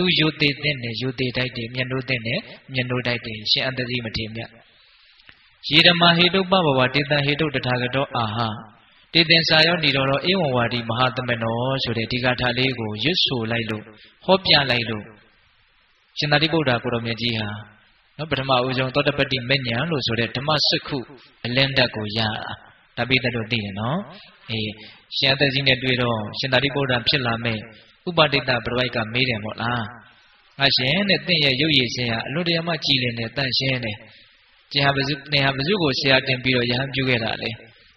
သူယိုသေးတဲ့နဲ့ယိုသေးတိုက်တယ်မျက်နှိုးတဲ့နဲ့မျက်နှိုးတိုက်တယ်ရှင်အတ္တိမထေမြတ်ယေဓမ္မဟေတုပဘဝတေတံဟေတုတထာဂတောအာဟတေတင်စာယောနေတော်တော့ဧဝံဝါဒီမဟာသမနောဆိုတဲ့ဒီကထာလေးကိုရွတ်ဆိုလိုက်လို့ဟောပြလိုက်လို့ရှင်သာရိပုတ္တရာကိုရောမြတ်ကြီးဟာနော်ပထမဦးဆုံးသောတပတ္တိမဉ္ဇဉ်လို့ဆိုတဲ့ဓမ္မစက္ခုအလင်းတက်ကိုရတာဒါပိသက်တို့သိတယ်နော်အေးရှင်အသက်ကြီးနဲ့တွေ့တော့ရှင်သာရိပုတ္တရာဖြစ်လာမဲ့ ဥပဒိတပရိဝိုက်ကမေးတယ်မို့လားငါရှင်နဲ့တင့်ရဲ့ရုပ်ရည်စင်ဟာအလွန်တရာမှကြည်လင်တဲ့တန့်ရှင်းတယ်ကျင်ဟာဘဇုနေဟာဘဇုကိုဆရာတင်ပြီးတော့ယဟန်ပြုခဲ့တာလေ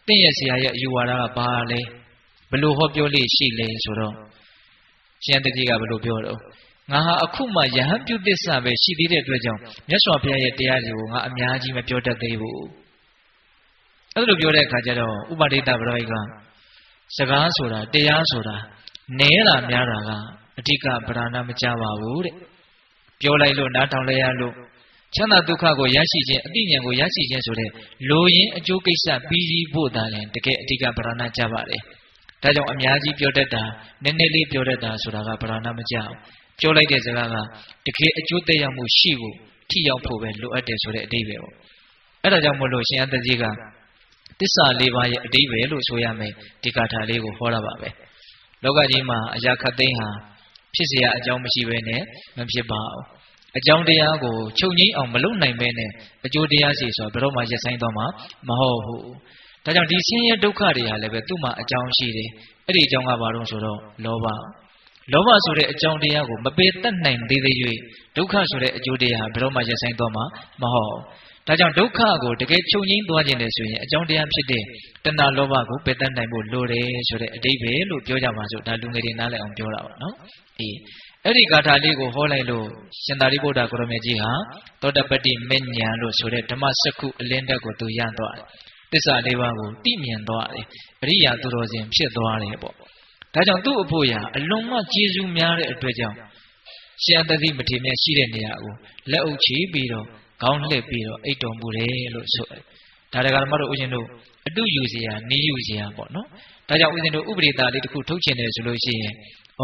တင့်ရဲ့ဆရာရဲ့အယူဝါဒကဘာလဲဘလို့ဟောပြောလေးရှိလဲဆိုတော့ရှင်တကြီးကဘလို့ပြောတော့ငါဟာအခုမှယဟန်ပြုသစ္စာပဲရှိသေးတဲ့အတွက်ကြောင့်မြတ်စွာဘုရားရဲ့တရားတွေကိုငါအများကြီးမပြောတတ်သေးဘူးအဲ့လိုပြောတဲ့အခါကျတော့ဥပဒိတဗရောဟိကစကားဆိုတာတရားဆိုတာ နဲတာများတာကအဓိကပဓာဏမကြပါဘူးတဲ့ပြောလိုက်လို့နားထောင်လဲရလို့ချမ်းသာဒုက္ခကိုရရှိခြင်းအတိညာကိုရရှိခြင်းဆိုတဲ့လိုရင်းအကျိုးကိစ္စပြီးပြီးဖို့သာလျှင်တကယ်အဓိကပဓာဏကြပါလေဒါကြောင့်အများကြီးပြောတတ်တာနည်းနည်းလေးပြောတတ်တာဆိုတာကပဓာဏမကြအောင်ပြောလိုက်တဲ့စကားကတကယ်အကျိုးသက်ရောက်မှုရှိဖို့ထိရောက်ဖို့ပဲလိုအပ်တယ်ဆိုတဲ့အဓိပ္ပာယ်ပေါ့အဲ့ဒါကြောင့်မို့လို့ရှင်အသက်ကြီးကသစ္စာလေးပါးရဲ့အဓိပ္ပာယ်လို့ဆိုရမယ်ဒီကာထာလေးကိုဟောတာပါပဲ။ လောကကြီးမှာအရာခတ်သိမ်းဟာဖြစ်เสียအကြောင်းမရှိဘဲနဲ့မဖြစ်ပါဘူးအကြောင်းတရားကိုချုပ်ငိမ့်အောင်မလုပ်နိုင်ဘဲနဲ့အကျိုးတရားစီဆိုဘယ်တော့မှရက်ဆိုင်တော့မှာမဟုတ်ဘူးဒါကြောင့်ဒီဆင်းရဲဒုက္ခတွေဟာလည်းပဲသူ့မှာအကြောင်းရှိတယ်အဲ့ဒီအကြောင်းကဘာလို့ဆိုတော့လောဘ လောဘဆိုတဲ့အကြောင်းတရားကိုမပေတတ်နိုင်သေးသေး၍ဒုက္ခဆိုတဲ့အကျိုးတရားဘယ်တော့မှရက်ဆိုင်တော့မှာမဟုတ်ဒါကြောင့်ဒုက္ခကိုတကယ်ချုပ်ငိမ့်သွားခြင်းလေဆိုရင်အကြောင်းတရားဖြစ်တဲ့တဏှာလောဘကိုပယ်တတ်နိုင်ဖို့လိုတယ်ဆိုတဲ့အဓိပ္ပာယ်လို့ပြောကြပါစို့ဒါလူငယ်တွေနားလည်အောင်ပြောတာပါနော်အေးအဲ့ဒီဂါထာလေးကိုဟောလိုက်လို့ရှင်သာရိပုတ္တရာကိုရမေကြီးဟာသောတပတ္တိမဉ္ဇဉ်လို့ဆိုတဲ့ဓမ္မစက္ခုအလင်းတက်ကိုသူရသွားတယ်သစ္စာလေးပါးကိုသိမြင်သွားတယ်အရိယာသူတော်စင်ဖြစ်သွားတယ်ပေါ့ ဒါကြောင့်သူ့အဖို့ရာအလွန်မှကျေးဇူးများတဲ့အတွက်ကြောင့်ရှင်အတ္တိမထေမြတ်ရှိတဲ့နေရာကိုလက်အုပ်ချပြီးတော့ခေါင်းလှည့်ပြီးတော့အိတ်တော်မူတယ်လို့ဆိုတယ်ဒါတကယ်မှတော့ဦးဇင်းတို့အတုယူစရာနီးယူစရာပေါ့နော်ဒါကြောင့်ဦးဇင်းတို့ဥပဒေသားလေးတစ်ခုထုတ်ချင်တယ်ဆိုလို့ရှိရင်ဩ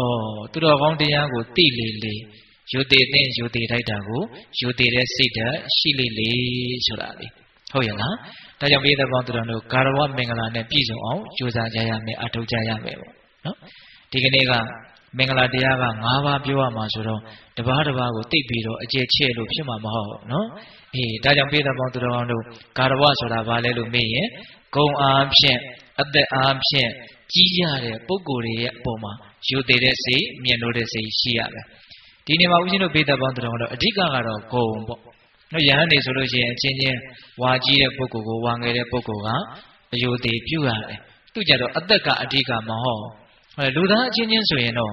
သူတော်ကောင်းတရားကိုသိလေလေယူတည်တဲ့ယူတည်ထိုက်တာကိုယူတည်တဲ့စိတ်ဓာတ်ရှိလေလေဆိုတာလေဟုတ်ရဲ့လားဒါကြောင့်ပြည်သက်ပေါင်းသူတော်တို့ဂါရဝမင်္ဂလာနဲ့ပြည့်စုံအောင်ကြိုးစားကြရမယ်အထောက်ကြရမယ်ပေါ့ နော်ဒီကနေ့ကမင်္ဂလာတရားက၅ပါးပြောရမှာဆိုတော့တပါးတပါးကိုသိပြီးတော့အကျယ်ချဲ့လို့ဖြစ်မှာမဟုတ်နော်အေးဒါကြောင့်ပြည်သက်ပေါင်းသူတော်ကောင်းတို့ဂါရဝဆိုတာဘာလဲလို့မေးရင်ဂုံအားဖြင့်အသက်အားဖြင့်ကြီးရတဲ့ပုံကိုယ်တွေရဲ့အပေါ်မှာယူသေးတဲ့စိတ်မြင်လို့တဲ့စိတ်ရှိရမယ်ဒီနေမှာဦးဇင်းတို့ပြည်သက်ပေါင်းသူတော်ကောင်းတို့အဓိကကတော့ဂုံပေါ့နော်ယဟန်နေဆိုလို့ရှိရင်အချင်းချင်းဝါကြီးတဲ့ပုဂ္ဂိုလ်ကိုဝါငယ်တဲ့ပုဂ္ဂိုလ်ကအယုသေးပြုရတယ်သူကြတော့အသက်ကအဓိကမဟုတ်ဟုတ် လူသားအချင်းချင်းဆိုရင်တော့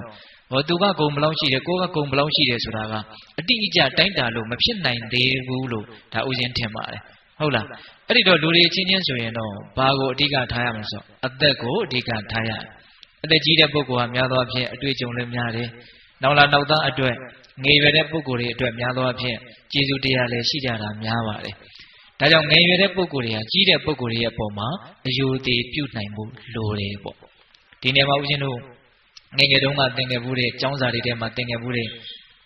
ဟောသူကဂုံဘလောက်ရှိတယ်ကိုကဂုံဘလောက်ရှိတယ်ဆိုတာကအတိအကျတိုင်းတာလို့မဖြစ်နိုင်သေးဘူးလို့ဒါဥစဉ်ထင်ပါတယ်ဟုတ်လားအဲ့ဒီတော့လူတွေချင်းချင်းဆိုရင်တော့ဘာကိုအဓိကထားရမလဲဆိုအသက်ကိုအဓိကထားရအသက်ကြီးတဲ့ပုဂ္ဂိုလ်ကများသောအားဖြင့်အတွေ့အကြုံလည်းများတယ်နောက်လာနောက်သားအတွက်ငယ်ရွယ်တဲ့ပုဂ္ဂိုလ်တွေအတွက်များသောအားဖြင့်ကျေးဇူးတရားလည်းရှိကြတာများပါတယ်ဒါကြောင့်ငယ်ရွယ်တဲ့ပုဂ္ဂိုလ်တွေကကြီးတဲ့ပုဂ္ဂိုလ်တွေရဲ့အပေါ်မှာအယုဒိပြုနိုင်မှုလိုတယ်ပေါ့ ဒီနေရာမှာဦးဇင်းတို့ငယ်ငယ်တုန်းကသင်ငယ်ဘူးတဲ့ကျောင်းစာတွေထဲမှာသင်ငယ်ဘူးတဲ့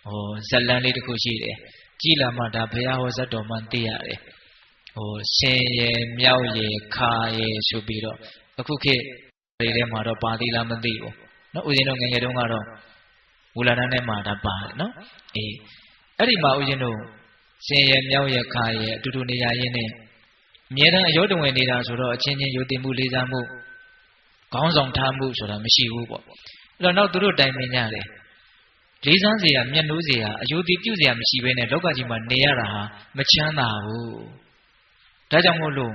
ဟိုဇလန်းလေးတစ်ခုရှိတယ်ကြီးလာမှဒါဘုရားဟောဇတ်တော်မှသိရတယ်ဟိုရှင်ရယ်မြောက်ရယ်ခါရယ်ဆိုပြီးတော့အခုခေတ်တွေထဲမှာတော့ပါသေးလားမသိဘူးနော်ဦးဇင်းတို့ငယ်ငယ်တုန်းကတော့ဝူလာဒန်းထဲမှာဒါပါတယ်နော်အေးအဲ့ဒီမှာဦးဇင်းတို့ရှင်ရယ်မြောက်ရယ်ခါရယ်အတူတူနေရရင်းနဲ့အမြဲတမ်းအယောတဝင်နေတာဆိုတော့အချင်းချင်းယုံတင်မှုလေးစားမှု ခေါင်းဆောင်ထားမှုဆိုတာမရှိဘူးပေါ့အဲ့တော့နောက်သူတို့တိုင်ပင်ကြတယ်လေးစားစရာမျက်နှိုးစရာအယုတိပြုစရာမရှိဘဲနဲ့လောကကြီးမှာနေရတာဟာမချမ်းသာဘူးဒါကြောင့်မို့လို့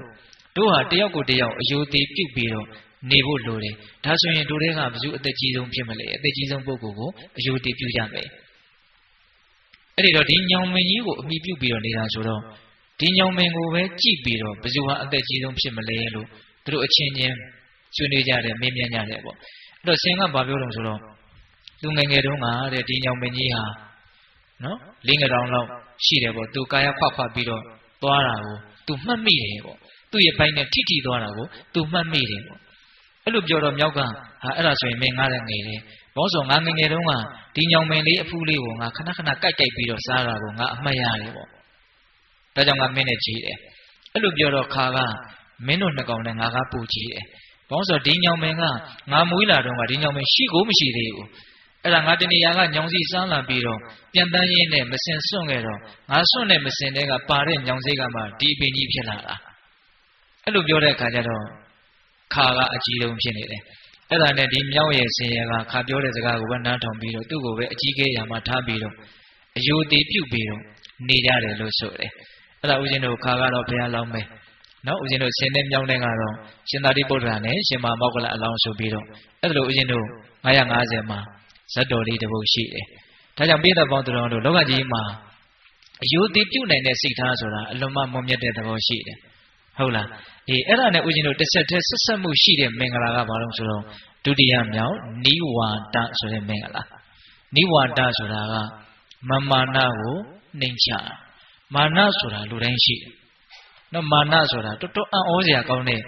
တို့ဟာတယောက်ကိုတယောက်အယုတိပြုပြီးတော့နေဖို့လိုတယ်ဒါဆိုရင်တို့တွေကဘယ်သူအသက်ကြီးဆုံးဖြစ်မလဲအသက်ကြီးဆုံးပုဂ္ဂိုလ်ကိုအယုတိပြုကြမယ်အဲ့ဒီတော့ဒီညောင်မင်းကြီးကိုအမိပြုပြီးတော့နေတာဆိုတော့ဒီညောင်မင်းကိုပဲကြည့်ပြီးတော့ဘယ်သူဟာအသက်ကြီးဆုံးဖြစ်မလဲလို့တို့အချင်းချင်း ဆွေးနွေးကြတယ်မေးမြန်းကြတယ်ပေါ့အဲ့တော့ဆင်ကဘာပြောတော့ဆိုတော့သူငယ်ငယ်တုန်းကတဲ့ဒီညောင်မင်းကြီးဟာနော်လင်းငတောင်လောက်ရှိတယ်ပေါ့သူကာယဖွက်ဖွက်ပြီးတော့သွားတာကိုသူမှတ်မိတယ်ပေါ့သူ့ရဲ့ဘိုင်းနဲ့ထိထိသွားတာကိုသူမှတ်မိတယ်ပေါ့အဲ့လိုပြောတော့မြောက်ကဟာအဲ့ဒါဆိုရင်မင်းငားတဲ့ငယ်တယ်ဘောဆိုငါငယ်ငယ်တုန်းကဒီညောင်မင်းလေးအဖူးလေးကိုငါခဏခဏကြိုက်ကြိုက်ပြီးတော့စားတာကိုငါအမှတ်ရတယ်ပေါ့ဒါကြောင့်ငါမင်းနဲ့ကြီးတယ်အဲ့လိုပြောတော့ခါကမင်းတို့နှစ်ကောင်နဲ့ငါကပူကြီးတယ် ဘောဆိုဒီညောင်မင်းကငါမွေးလာတော့ကဒီညောင်မင်းရှိကိုမရှိသေးဘူးအဲ့ဒါငါတနေရာကညောင်စီစားလာပြီးတော့ပြန်တန်းရင်းနဲ့မစင်စွန့်ခဲ့တော့ငါစွန့်နဲ့မစင်တဲ့ကပါတဲ့ညောင်စိတ်ကမှဒီပင်ကြီးဖြစ်လာတာအဲ့လိုပြောတဲ့အခါကျတော့ခါကအကြီးဆုံးဖြစ်နေတယ်အဲ့ဒါနဲ့ဒီမြောက်ရဲ့ဆင်ရကခါပြောတဲ့စကားကိုပဲနားထောင်ပြီးတော့သူ့ကိုပဲအကြီးကဲရာမှာထားပြီးတော့အယိုသေးပြုတ်ပြီးတော့နေကြတယ်လို့ဆိုတယ်အဲ့ဒါဦးဇင်းတို့ခါကတော့ဘုရားလောင်းပဲ နော်ဦးဇင်းတို့ဆင်းတဲ့မြောင်းတဲ့ကတော့ရှင်သာတိပုတ္တရာနဲ့ရှင်မမောက္ကလအလောင်းဆိုပြီးတော့အဲ့ဒါလို့ဦးဇင်းတို့950မှာဇတ်တော်လေးတစ်ပုဒ်ရှိတယ်ဒါကြောင့်ပိဋကပေါင်းသူတော်တို့လောကကြီးမှာအယိုသေးပြုတ်နိုင်တဲ့စိတ်ထားဆိုတာအလွန်မှမွန်မြတ်တဲ့သဘောရှိတယ်ဟုတ်လားအေးအဲ့ဒါနဲ့ဦးဇင်းတို့တစ်ဆက်တည်းဆက်ဆက်မှုရှိတဲ့မင်္ဂလာကဘာလို့ဆိုတော့ဒုတိယမြောက်နိဝါဒဆိုတဲ့မင်္ဂလာနိဝါဒဆိုတာကမမာနကိုနှိမ်ချမာနဆိုတာလူတိုင်းရှိတယ် နော်မာနဆိုတာတော်တော်အံ့ဩစရာကောင်းတဲ့